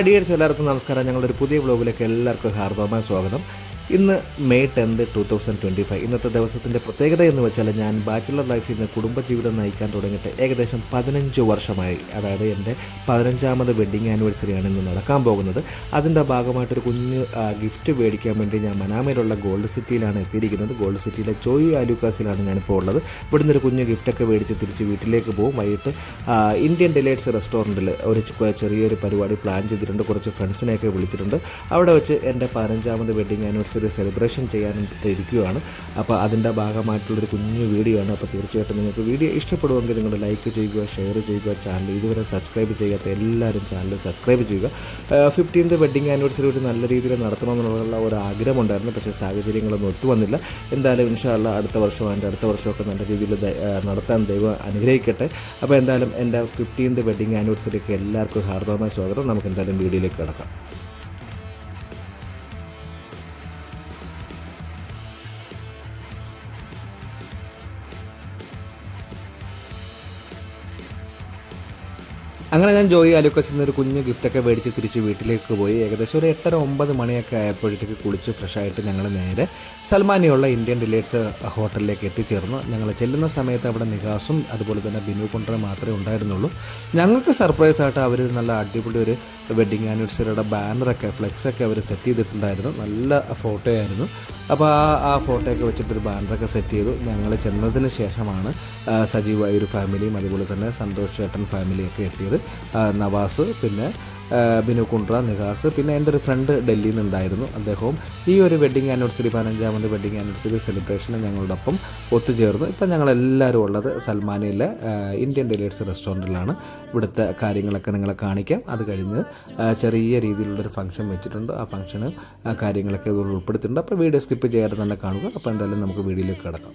Hi dears എല്ലാവർക്കും നമസ്കാരം. ഞങ്ങളുടെ ഒരു പുതിയ വ്ലോഗിലേക്ക് എല്ലാവർക്കും ഹാർദവമായ സ്വാഗതം. ഇന്ന് May tenth two thousand twenty five ഇന്നത്തെ ദിവസത്തിന്റെ പ്രത്യേകത എന്ന് വെച്ചാൽ ഞാൻ ബാച്ചിലർ ലൈഫിൽ നിന്ന് കുടുംബജീവിതം നയിക്കാൻ തുടങ്ങിയിട്ട് ഏകദേശം പതിനഞ്ച് വർഷമായി. അതായത് എന്റെ പതിനഞ്ചാമത് വെഡ്ഡിങ് ആനിവേഴ്സറിയാണ് ഇന്ന് നടക്കാൻ പോകുന്നത്. അതിന്റെ ഭാഗമായിട്ടൊരു കുഞ്ഞ് ഗിഫ്റ്റ് മേടിക്കാൻ വേണ്ടി ഞാൻ മനാമയിലുള്ള ഗോൾഡ് സിറ്റിയിലാണ് എത്തിയിരിക്കുന്നത്. ഗോൾഡ് സിറ്റിയിലെ ചോയ് ആലുക്കാസിലാണ് ഞാനിപ്പോൾ ഉള്ളത്. ഇവിടുന്ന് ഒരു കുഞ്ഞ് ഗിഫ്റ്റൊക്കെ മേടിച്ച് തിരിച്ച് വീട്ടിലേക്ക് പോകും. വൈകിട്ട് ഇന്ത്യൻ ഡിലൈറ്റ്സ് റെസ്റ്റോറന്റിൽ ഒരു ചെറിയൊരു പരിപാടി പ്ലാൻ ചെയ്തിട്ടുണ്ട്. കുറച്ച് ഫ്രണ്ട്സിനെയൊക്കെ വിളിച്ചിട്ടുണ്ട്. അവിടെ വെച്ച് എന്റെ പതിനഞ്ചാമത് വെഡ്ഡിങ് ആനിവേഴ്സറി സെലിബ്രേഷൻ ചെയ്യാനായിട്ട് ഇരിക്കുകയാണ്. അപ്പോൾ അതിന്റെ ഭാഗമായിട്ടുള്ളൊരു കുഞ്ഞു വീഡിയോ ആണ്. അപ്പോൾ തീർച്ചയായിട്ടും നിങ്ങൾക്ക് വീഡിയോ ഇഷ്ടപ്പെടുമെങ്കിൽ നിങ്ങൾ ലൈക്ക് ചെയ്യുക ഷെയർ ചെയ്യുക ചാനൽ ഇതുവരെ സബ്സ്ക്രൈബ് ചെയ്യാത്ത എല്ലാവരും ചാനൽ സബ്സ്ക്രൈബ് ചെയ്യുക. ഫിഫ്റ്റീൻത് വെഡ്ഡിങ് ആനിവേഴ്സറി ഒരു നല്ല രീതിയിൽ നടത്തണമെന്നുള്ള ഒരു ആഗ്രഹമുണ്ടായിരുന്നു. പക്ഷേ സാഹചര്യങ്ങളൊന്നും ഒത്തുവന്നില്ല എന്തായാലും ഇൻഷാല്ല അടുത്ത വർഷം അതിന്റെ അടുത്ത വർഷമൊക്കെ നല്ല രീതിയിൽ നടത്താൻ ദൈവം അനുഗ്രഹിക്കട്ടെ. അപ്പോൾ എന്തായാലും എന്റെ ഫിഫ്റ്റീൻത് വെഡ്ഡിങ് ആനിവേഴ്സറിക്ക് എല്ലാവർക്കും ഹാർദവമായ സ്വാഗതം. നമുക്ക് എന്തായാലും വീഡിയോയിലേക്ക് കിടക്കാം. അങ്ങനെ ഞാൻ ജോയി അലുക്കസിൽ നിന്ന് ഒരു കുഞ്ഞ് ഗിഫ്റ്റൊക്കെ മേടിച്ച് തിരിച്ച് വീട്ടിലേക്ക് പോയി. ഏകദേശം ഒരു എട്ടര ഒമ്പത് മണിയൊക്കെ ആയപ്പോഴത്തേക്ക് കുളിച്ച് ഫ്രഷായിട്ട് ഞങ്ങൾ നേരെ സൽമാനിയുള്ള ഇന്ത്യൻ ഡിലേറ്റ്സ് ഹോട്ടലിലേക്ക് എത്തിച്ചേർന്നു. ഞങ്ങൾ ചെല്ലുന്ന സമയത്ത് അവിടെ നികാസും അതുപോലെ തന്നെ ബിനു കുണ്ടറും മാത്രമേ ഉണ്ടായിരുന്നുള്ളൂ. ഞങ്ങൾക്ക് സർപ്രൈസ് ആയിട്ട് അവർ നല്ല അടിപൊളി ഒരു വെഡ്ഡിങ് ആനിവേഴ്സറിയുടെ ബാനറൊക്കെ ഫ്ലെക്സൊക്കെ അവർ സെറ്റ് ചെയ്തിട്ടുണ്ടായിരുന്നു. നല്ല ഫോട്ടോ ആയിരുന്നു. അപ്പോൾ ആ ആ ഫോട്ടോയൊക്കെ വെച്ചിട്ടൊരു ബാനറൊക്കെ സെറ്റ് ചെയ്തു. ഞങ്ങൾ ചെന്നതിന് ശേഷമാണ് സജീവായ ഒരു ഫാമിലിയും അതുപോലെ തന്നെ സന്തോഷ് ചേട്ടൻ ഫാമിലിയൊക്കെ എത്തിയത്. നവാസ് പിന്നെ ബിനു കുണ്ട്ര നിഹാസ് പിന്നെ എന്റെ ഒരു ഫ്രണ്ട് ഡൽഹിയിൽ നിന്നുണ്ടായിരുന്നു അദ്ദേഹവും. ഈ ഒരു വെഡ്ഡിങ് ആനിവേഴ്സറി പതിനഞ്ചാമത് വെഡ്ഡിങ് ആനിവേഴ്സറി സെലിബ്രേഷന് ഞങ്ങളോടൊപ്പം ഒത്തുചേർന്നു. ഇപ്പം ഞങ്ങളെല്ലാവരും ഉള്ളത് സൽമാനയിലെ ഇന്ത്യൻ ഡെലിറ്റ്സ് റെസ്റ്റോറന്റിലാണ് ഇവിടുത്തെ കാര്യങ്ങളൊക്കെ നിങ്ങളെ കാണിക്കാം. അത് കഴിഞ്ഞ് ചെറിയ രീതിയിലുള്ളൊരു ഫംഗ്ഷൻ വെച്ചിട്ടുണ്ട്. ആ ഫംഗ്ഷന് കാര്യങ്ങളൊക്കെ ഇതിൽ ഉൾപ്പെടുത്തിയിട്ടുണ്ട്. അപ്പോൾ വീഡിയോ സ്കിപ്പ് ചെയ്യാതെ തന്നെ കാണുക. അപ്പോൾ എന്തായാലും നമുക്ക് വീഡിയോയിലേക്ക് കിടക്കാം.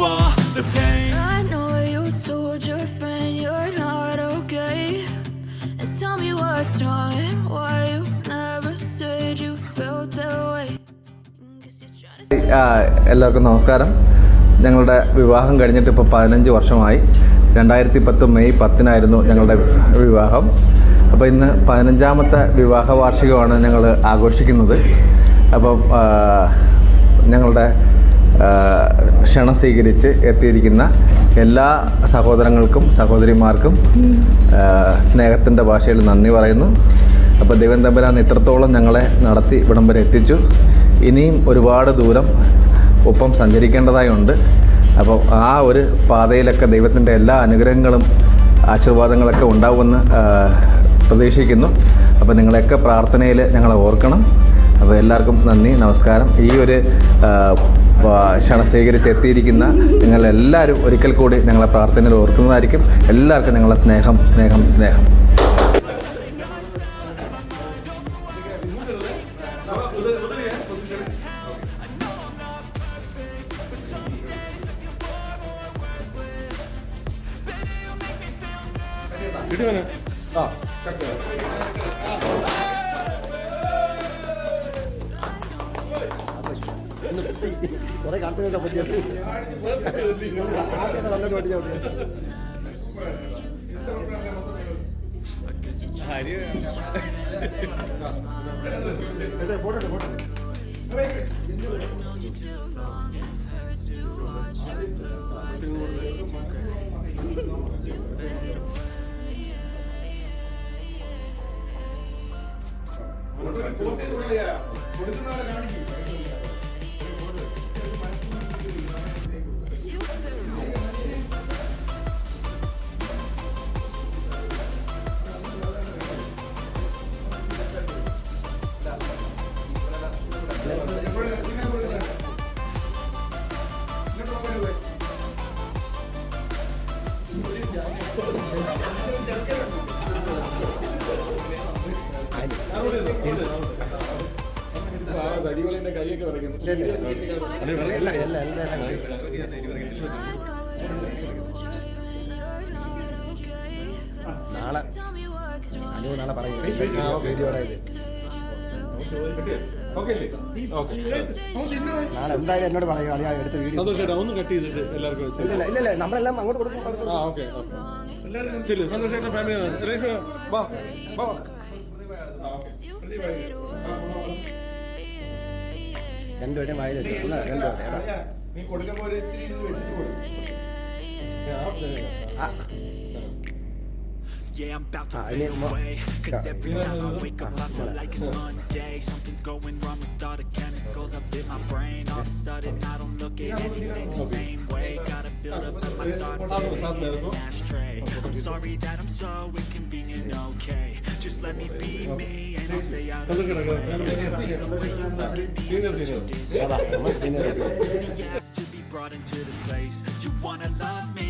the pain. I know you told friend you're not okay. And tell me what's wrong why you never said you felt that way. Uh, എല്ലാവർക്കും നമസ്കാരം ഞങ്ങളുടെ വിവാഹം കഴിഞ്ഞിട്ട് ഇപ്പോൾ പതിനഞ്ച് വർഷമായി രണ്ടായിരത്തി പത്ത് മെയ് പത്തിനായിരുന്നു ഞങ്ങളുടെ വിവാഹം അപ്പോൾ ഇന്ന് പതിനഞ്ചാമത്തെ വിവാഹ വാർഷികമാണ് ഞങ്ങൾ ആഘോഷിക്കുന്നത് അപ്പം ഞങ്ങളുടെ ക്ഷണം സ്വീകരിച്ച് എത്തിയിരിക്കുന്ന എല്ലാ സഹോദരങ്ങൾക്കും സഹോദരിമാർക്കും സ്നേഹത്തിന്റെ ഭാഷയിൽ നന്ദി പറയുന്നു. അപ്പോൾ ദൈവം തമ്പരാൻ ഇത്രത്തോളം ഞങ്ങളെ നടത്തി ഇവിടം വരെ എത്തിച്ചു. ഇനിയും ഒരുപാട് ദൂരം ഒപ്പം സഞ്ചരിക്കേണ്ടതായുണ്ട് അപ്പോൾ ആ ഒരു പാതയിലൊക്കെ ദൈവത്തിന്റെ എല്ലാ അനുഗ്രഹങ്ങളും ആശീർവാദങ്ങളൊക്കെ ഉണ്ടാവുമെന്ന് പ്രതീക്ഷിക്കുന്നു. അപ്പോൾ നിങ്ങളെയൊക്കെ പ്രാർത്ഥനയിൽ ഞങ്ങളെ ഓർക്കണം. അപ്പോൾ എല്ലാവർക്കും നന്ദി നമസ്കാരം. ഈ ഒരു ക്ഷണം സ്വീകരിച്ച് എത്തിയിരിക്കുന്ന നിങ്ങളെല്ലാവരും ഒരിക്കൽ കൂടി ഞങ്ങളെ പ്രാർത്ഥനയിൽ ഓർക്കുന്നതായിരിക്കും. എല്ലാവർക്കും നിങ്ങളെ സ്നേഹം സ്നേഹം സ്നേഹം. കുറെ കാട്ടുകേട്ടാ പറ്റിയത് നന്നായിട്ട് പഠിച്ചോട്ടെ ഫോട്ടോ ഫോട്ടോ I've known നാളെ നാളെ പറയും നാളെ എന്തായാലും എന്നോട് പറയും അളിയാ എടുത്ത വീഡിയോ ഒന്ന് കട്ട് ചെയ്തിട്ട് എല്ലാവർക്കും. ഇല്ല ഇല്ല ഇല്ല നമ്മളെല്ലാം അങ്ങോട്ട് കൊടുക്കും സന്തോഷേട്ട ഫാമിലി വാ വാ വാ രണ്ടുപേരും. വായിൽ വെച്ചു രണ്ടുപേരും yeah, I'm about to ah, fade away. Cause every time I wake up, I feel like it's Monday. Something's going wrong with all the chemicals up in my brain. All of a sudden, I don't look at anything the same way. Gotta build up my thoughts in an ashtray. I'm sorry that I'm so inconvenient, okay. Just let me be me and I'll stay out of the way. You to be brought into this place. You wanna love me?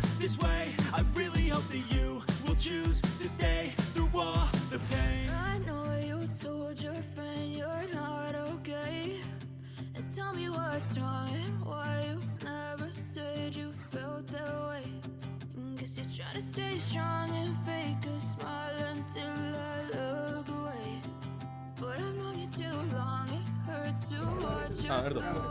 എടുത്തോ.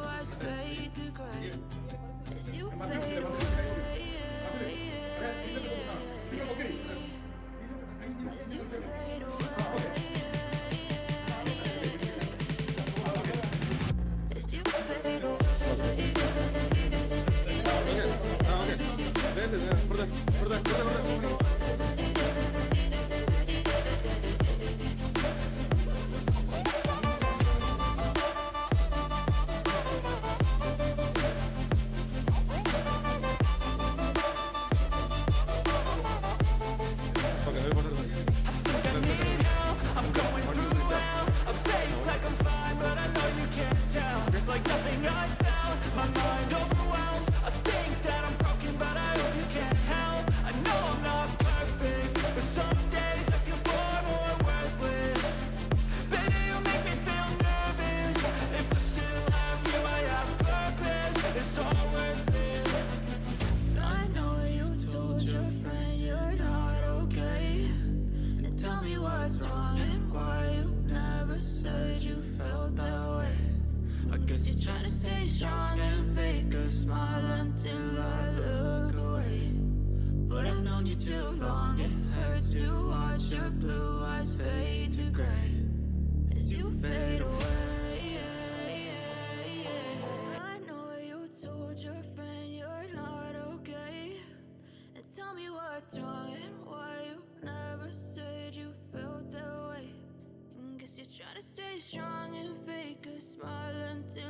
Felt that way. I guess you're trying to stay strong and fake a smile until I look away. But I've known you too long, it hurts to watch your blue eyes fade to gray as you fade away. I know you told your friend you're not okay. And tell me what's wrong stay strong and fake a smile until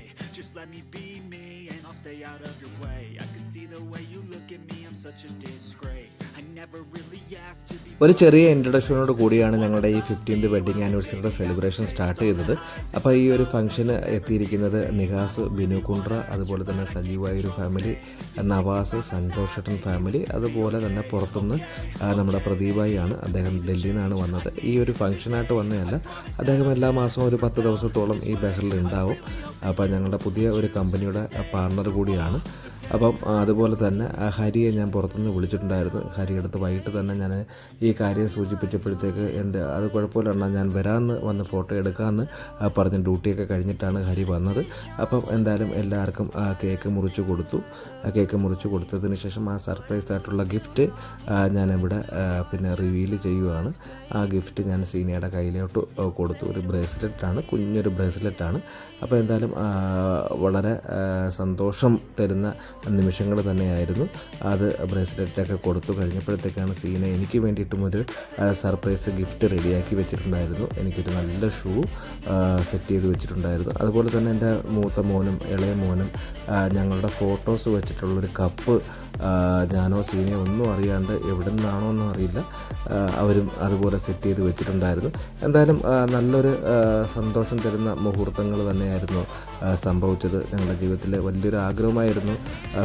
Just let me be me and I'll stay out of your way. I can see the way you look at me, I'm such a disgrace. I never really asked to be ഒരു ചെറിയ ഇൻട്രഡക്ഷനോട് കൂടിയാണ് ഞങ്ങളുടെ ഈ fifteenth wedding ആനിവേഴ്സറിയുടെ celebration start ചെയ്തത്. അപ്പോൾ ഈ ഒരു ഫംഗ്ഷന് എത്തിയിരിക്കുന്നത് നിഹാസ് ബിനു കുണ്ട്ര അതുപോലെ തന്നെ സജീവായൊരു ഫാമിലി നവാസ് സന്തോഷട്ടൻ ഫാമിലി അതുപോലെ തന്നെ പുറത്തുനിന്ന് നമ്മുടെ നമ്മുടെ പ്രദീപായിയാണ് അദ്ദേഹം ഡൽഹിയിൽ നിന്നാണ് വന്നത്. ഈ ഒരു ഫംഗ്ഷനായിട്ട് വന്നതല്ല അദ്ദേഹം എല്ലാ മാസവും ഒരു പത്ത് ദിവസത്തോളം ഈ ബഹറിൽ ഉണ്ടാവും. അപ്പോൾ ഞങ്ങളുടെ പുതിയ ഒരു കമ്പനിയുടെ പാർട്ണർ കൂടിയാണ്. അപ്പം അതുപോലെ തന്നെ ഹരിയെ ഞാൻ പുറത്തുനിന്ന് വിളിച്ചിട്ടുണ്ടായിരുന്നു. ഹരിയുടെ അടുത്ത് വൈകിട്ട് തന്നെ ഞാൻ ഈ കാര്യം സൂചിപ്പിച്ചപ്പോഴത്തേക്ക് എന്ത് അത് കുഴപ്പമില്ല അണ്ണാ ഞാൻ വരാമെന്ന് വന്ന് ഫോട്ടോ എടുക്കാമെന്ന് പറഞ്ഞ് ഡ്യൂട്ടിയൊക്കെ കഴിഞ്ഞിട്ടാണ് ഹരി വന്നത്. അപ്പം എന്തായാലും എല്ലാവർക്കും കേക്ക് മുറിച്ച് കൊടുത്തു. കേക്ക് മുറിച്ച് കൊടുത്തതിന് ശേഷം ആ സർപ്രൈസ് ആയിട്ടുള്ള ഗിഫ്റ്റ് ഞാനിവിടെ പിന്നെ റിവീൽ ചെയ്യുവാണ്. ആ ഗിഫ്റ്റ് ഞാൻ സീനിയയുടെ കയ്യിലോട്ട് കൊടുത്തു. ഒരു ബ്രേസ്ലെറ്റാണ് കുഞ്ഞൊരു ബ്രേസ്ലെറ്റാണ് അപ്പോൾ എന്തായാലും വളരെ സന്തോഷം തരുന്ന നിമിഷങ്ങൾ തന്നെയായിരുന്നു. അത് ബ്രേസ്ലെറ്റൊക്കെ കൊടുത്തു കഴിഞ്ഞപ്പോഴത്തേക്കാണ് സീന എനിക്ക് വേണ്ടിയിട്ട് മുതൽ സർപ്രൈസ് ഗിഫ്റ്റ് റെഡിയാക്കി വെച്ചിട്ടുണ്ടായിരുന്നു. എനിക്കൊരു നല്ല ഷൂ സെറ്റ് ചെയ്ത് വെച്ചിട്ടുണ്ടായിരുന്നു. അതുപോലെ തന്നെ എന്റെ മൂത്ത മോനും ഇളയ മോനും ഞങ്ങളുടെ ഫോട്ടോസ് വെച്ചിട്ടുള്ളൊരു കപ്പ് ഞാനോ സീനിയോ ഒന്നും അറിയാണ്ട് എവിടെ നിന്നാണോ ഒന്നും അറിയില്ല. അവരും അതുപോലെ സെറ്റ് ചെയ്ത് വെച്ചിട്ടുണ്ടായിരുന്നു. എന്തായാലും നല്ലൊരു സന്തോഷം തരുന്ന മുഹൂർത്തങ്ങൾ തന്നെയായിരുന്നു സംഭവിച്ചത്. ഞങ്ങളുടെ ജീവിതത്തിലെ വലിയൊരു ആഗ്രഹമായിരുന്നു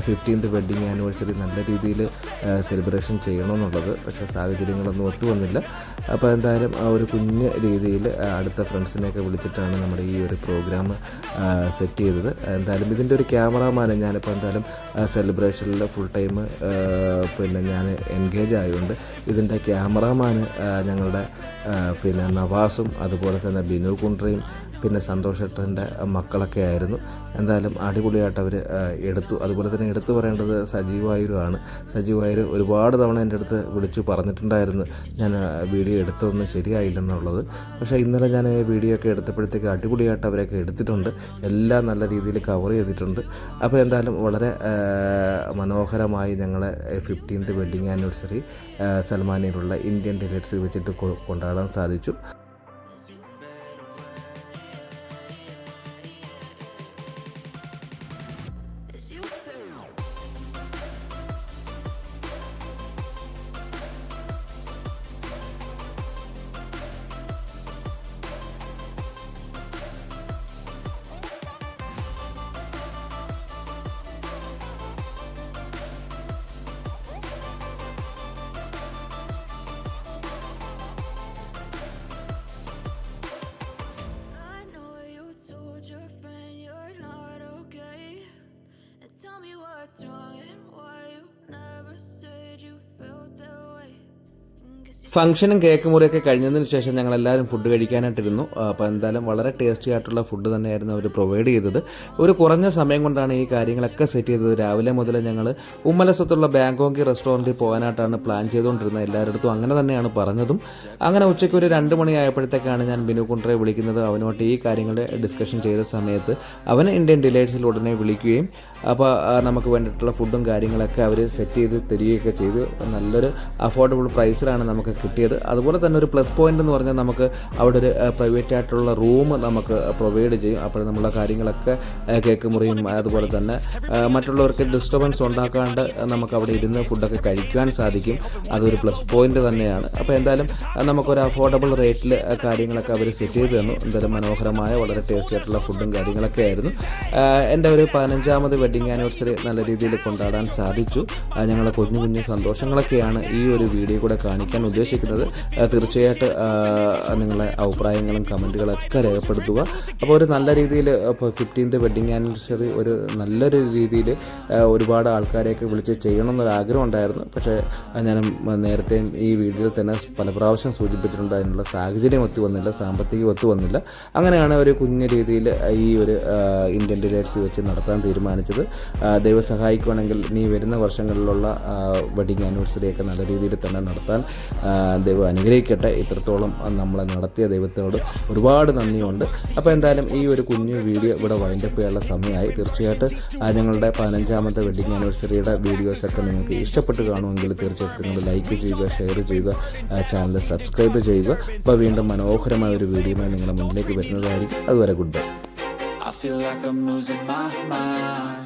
ഫിഫ്റ്റീൻത് വെഡ്ഡിങ് ആനിവേഴ്സറി നല്ല രീതിയിൽ സെലിബ്രേഷൻ ചെയ്യണമെന്നുള്ളത് പക്ഷേ സാഹചര്യങ്ങളൊന്നും ഒത്തു വന്നില്ല അപ്പോൾ എന്തായാലും ഒരു കുഞ്ഞ് രീതിയിൽ അടുത്ത ഫ്രണ്ട്സിനെയൊക്കെ വിളിച്ചിട്ടാണ് നമ്മുടെ ഈ ഒരു പ്രോഗ്രാം സെറ്റ് ചെയ്തത്. എന്തായാലും ഇതിന്റെ ഒരു ക്യാമറാമാനെ ഞാനിപ്പോൾ എന്തായാലും സെലിബ്രേഷനിൽ ഫുൾ ടൈം പിന്നെ ഞാൻ എൻഗേജ് ആയതുകൊണ്ട് ഇതിന്റെ ക്യാമറാമാൻ ഞങ്ങളുടെ പിന്നെ നവാസും അതുപോലെ തന്നെ ബിനു കുണ്ട്രയും പിന്നെ സന്തോഷേട്ടന്റെ മക്കളൊക്കെ ആയിരുന്നു. എന്തായാലും അടിപൊളിയായിട്ട് അവർ എടുത്തു. അതുപോലെ തന്നെ എടുത്തു പറയേണ്ടത് സജീവായുരുമാണ് സജീവായുര് ഒരുപാട് തവണ എന്റെ അടുത്ത് വിളിച്ചു പറഞ്ഞിട്ടുണ്ടായിരുന്നു. ഞാൻ വീഡിയോ എടുത്തതൊന്നും ശരിയായില്ലെന്നുള്ളത്. പക്ഷേ ഇന്നലെ ഞാൻ വീഡിയോ ഒക്കെ എടുത്തപ്പോഴത്തേക്ക് അടിപൊളിയായിട്ട് അവരൊക്കെ എടുത്തിട്ടുണ്ട്. എല്ലാം നല്ല രീതിയിൽ കവർ ചെയ്തിട്ടുണ്ട്. അപ്പോൾ എന്തായാലും വളരെ മനോഹരമായി ഞങ്ങളെ ഫിഫ്റ്റീൻത്ത് വെഡ്ഡിങ് ആനിവേഴ്സറി സൽമാനിയിലുള്ള ഇന്ത്യൻ ഡിലേറ്റ്സ് വെച്ചിട്ട് കൊണ്ടാടാൻ സാധിച്ചു. ഫംഗ്ഷനും കേക്ക് മുറിയൊക്കെ കഴിഞ്ഞതിന് ശേഷം ഞങ്ങൾ എല്ലാവരും ഫുഡ് കഴിക്കാനായിട്ടിരുന്നു അപ്പോൾ എന്തായാലും വളരെ ടേസ്റ്റി ആയിട്ടുള്ള ഫുഡ് തന്നെയായിരുന്നു അവർ പ്രൊവൈഡ് ചെയ്തത്. ഒരു കുറഞ്ഞ സമയം കൊണ്ടാണ് ഈ കാര്യങ്ങളൊക്കെ സെറ്റ് ചെയ്തത്. രാവിലെ മുതൽ ഞങ്ങൾ ഉമ്മലസത്തുള്ള ബാങ്കോങ്കി റെസ്റ്റോറന്റിൽ പോകാനായിട്ടാണ് പ്ലാൻ ചെയ്തുകൊണ്ടിരുന്നത്. എല്ലാവരുടെ അങ്ങനെ തന്നെയാണ് പറഞ്ഞതും. അങ്ങനെ ഉച്ചയ്ക്ക് ഒരു രണ്ട് മണിയായപ്പോഴത്തേക്കാണ് ഞാൻ ബിനു കുണ്ട്രയെ വിളിക്കുന്നത്. അവനോട്ട് ഈ കാര്യങ്ങൾ ഡിസ്കഷൻ ചെയ്ത സമയത്ത് അവൻ ഇന്ത്യൻ ഡിലൈറ്റ്സിൽ ഉടനെ വിളിക്കുകയും അപ്പോൾ നമുക്ക് വേണ്ടിയിട്ടുള്ള ഫുഡും കാര്യങ്ങളൊക്കെ അവർ സെറ്റ് ചെയ്ത് തരികയൊക്കെ ചെയ്തു. നല്ലൊരു അഫോർഡബിൾ പ്രൈസിലാണ് നമുക്ക് കിട്ടിയത്. അതുപോലെ തന്നെ ഒരു പ്ലസ് പോയിന്റ് എന്ന് പറഞ്ഞാൽ നമുക്ക് അവിടെ ഒരു പ്രൈവറ്റ് ആയിട്ടുള്ള റൂം നമുക്ക് പ്രൊവൈഡ് ചെയ്യും. അപ്പോൾ നമ്മളെ കാര്യങ്ങളൊക്കെ കേക്ക് മുറിയും അതുപോലെ തന്നെ മറ്റുള്ളവർക്ക് ഡിസ്റ്റർബൻസ് ഉണ്ടാക്കാണ്ട് നമുക്ക് അവിടെ ഇരുന്ന് ഫുഡൊക്കെ കഴിക്കാൻ സാധിക്കും. അതൊരു പ്ലസ് പോയിന്റ് തന്നെയാണ്. അപ്പോൾ എന്തായാലും നമുക്കൊരു അഫോർഡബിൾ റേറ്റിൽ കാര്യങ്ങളൊക്കെ അവർ സെറ്റ് ചെയ്ത് തന്നു. എന്തായാലും മനോഹരമായ വളരെ ടേസ്റ്റി ആയിട്ടുള്ള ഫുഡും കാര്യങ്ങളൊക്കെ ആയിരുന്നു. എന്റെ ഒരു പതിനഞ്ചാമത് വെഡിങ് ആനിവേഴ്സറി നല്ല രീതിയിൽ കൊണ്ടാടാൻ സാധിച്ചു. ഞങ്ങളെ കുഞ്ഞു കുഞ്ഞു സന്തോഷങ്ങളൊക്കെയാണ് ഈ ഒരു വീഡിയോ കൂടെ കാണിക്കാൻ ഉദ്ദേശിക്കുന്നത്. തീർച്ചയായിട്ട് നിങ്ങളെ അഭിപ്രായങ്ങളും കമന്റുകളൊക്കെ രേഖപ്പെടുത്തുക. അപ്പോൾ ഒരു നല്ല രീതിയിൽ ഇപ്പോൾ ഫിഫ്റ്റീൻത് വെഡിങ് ആനിവേഴ്സറി ഒരു നല്ലൊരു രീതിയിൽ ഒരുപാട് ആൾക്കാരെയൊക്കെ വിളിച്ച് ചെയ്യണമെന്നൊരു ആഗ്രഹം ഉണ്ടായിരുന്നു. പക്ഷേ ഞാൻ നേരത്തെ ഈ വീഡിയോയിൽ തന്നെ പല പ്രാവശ്യം സൂചിപ്പിച്ചിട്ടുണ്ട് അതിനുള്ള സാഹചര്യം ഒത്തു വന്നില്ല സാമ്പത്തികം ഒത്തു വന്നില്ല. അങ്ങനെയാണ് ഒരു കുഞ്ഞു രീതിയിൽ ഈ ഒരു ഇന്ത്യൻ ഡിലേറ്റ്സ് വെച്ച് നടത്താൻ തീരുമാനിച്ചത്. ആ, ദൈവം സഹായിക്കുവാണെങ്കിൽ നീ വരുന്ന വർഷങ്ങളിലുള്ള വെഡിങ് ആനിവേഴ്സറി ഒക്കെ നല്ല രീതിയിൽ തന്നെ നടത്താൻ ദൈവം അനുഗ്രഹിക്കട്ടെ. ഇത്രത്തോളം നമ്മളെ നടത്തിയ ദൈവത്തോട് ഒരുപാട് നന്ദിയുണ്ട്. അപ്പോൾ എന്തായാലും ഈ ഒരു കുഞ്ഞു വീഡിയോ ഇവിടെ വൈൻഡപ്പ് ചെയ്യാനുള്ള സമയമായി. തീർച്ചയായിട്ടും ഞങ്ങളുടെ പതിനഞ്ചാമത്തെ വെഡിങ് ആനിവേഴ്സറിയുടെ വീഡിയോസൊക്കെ നിങ്ങൾക്ക് ഇഷ്ടപ്പെട്ട് കാണുമെങ്കിൽ തീർച്ചയായിട്ടും നിങ്ങൾ ലൈക്ക് ചെയ്യുക ഷെയർ ചെയ്യുക ചാനൽ സബ്സ്ക്രൈബ് ചെയ്യുക. അപ്പോൾ വീണ്ടും മനോഹരമായ ഒരു വീഡിയോയുമായി നിങ്ങളുടെ മുന്നിലേക്ക് വരുന്നതായിരിക്കും. അതുവരെ good bye. I feel like I'm losing my mind.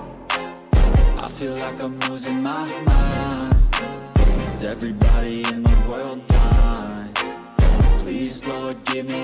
I feel like I'm losing my mind. Is everybody in the world blind? Please, Lord, give me